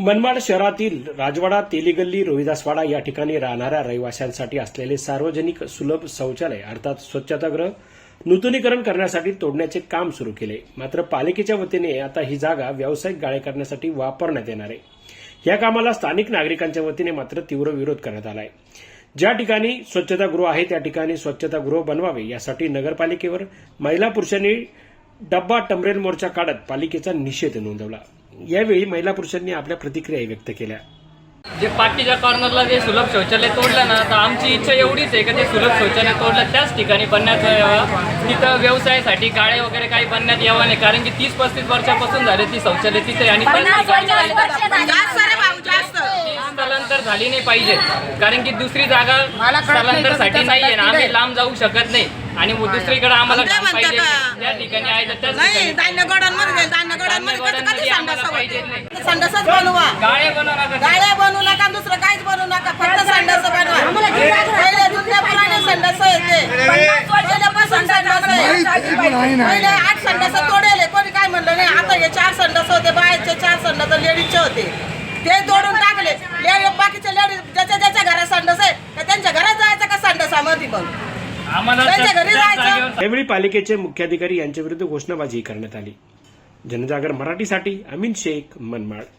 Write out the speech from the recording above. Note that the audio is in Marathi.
मनमाड शहरातील राजवाडा तेलीगल्ली रोहिदासवाडा या ठिकाणी राहणाऱ्या रहिवाशांसाठी असलेले सार्वजनिक सुलभ शौचालय अर्थात स्वच्छतागृह नूतनीकरण करण्यासाठी तोडण्याचे काम सुरू केले. मात्र पालिकेच्या वतीने आता ही जागा व्यावसायिक गाळे करण्यासाठी वापरण्यात येणार आहे. या कामाला स्थानिक नागरिकांच्या वतीने मात्र तीव्र विरोध करण्यात आला आहे ज्या ठिकाणी स्वच्छतागृह आहे त्या ठिकाणी स्वच्छतागृह बनवावे यासाठी नगरपालिकेवर महिला पुरुषांनी डब्बा टमरेल मोर्चा काढत पालिकेचा निषेध नोंदवला. यावेळी महिला पुरुषांनी आपल्या प्रतिक्रिया व्यक्त केल्या. जे पाठीच्या कॉर्नरला जे सुलभ शौचालय तोडलं ना तर आमची इच्छा एवढीच आहे का ते सुलभ शौचालय तोडलं त्याच ठिकाणी बनण्यात यावं. तिथं व्यवसायासाठी गाळे वगैरे काही बनण्यात यावं नाही कारण की तीस पस्तीस वर्षापासून झाले ती शौचालय तिथे आणि स्थलांतर झाली नाही पाहिजे कारण की दुसरी जागा स्थलांतरसाठी नाही आहे ना आम्ही लांब जाऊ शकत नाही. आणि मग दुसरीकडे आम्हाला पाहिजे? त्या ठिकाणी आहे तर त्याच नाही ठिकाणी कधी संडास संडासच बनवा. नका गाड्या बनवू नका दुसरं काहीच बनवू नका फक्त संडास बनवा. पहिले जुन्या पुराणे संडास येते. पहिले आठ संडास तोडेले. कोणी काय म्हणलं नाही आता हे चार संडास होते बाहेरचे चार संडास लेडीजचे होते. ते तोडून टाकले. ले- बाकीचे लेडीज ज्याच्या ज्याच्या घरात संडास आहे त्यांच्या घरात जायचं का संडासामध्ये मग? आम्हाला त्यांच्या घरी त्याच जायचं. जागेवर यावेळी पालिकेचे मुख्याधिकारी यांच्या विरुद्ध घोषणाबाजी करण्यात आली. जनजागर मराठीसाठी अमीन शेख मनमाड.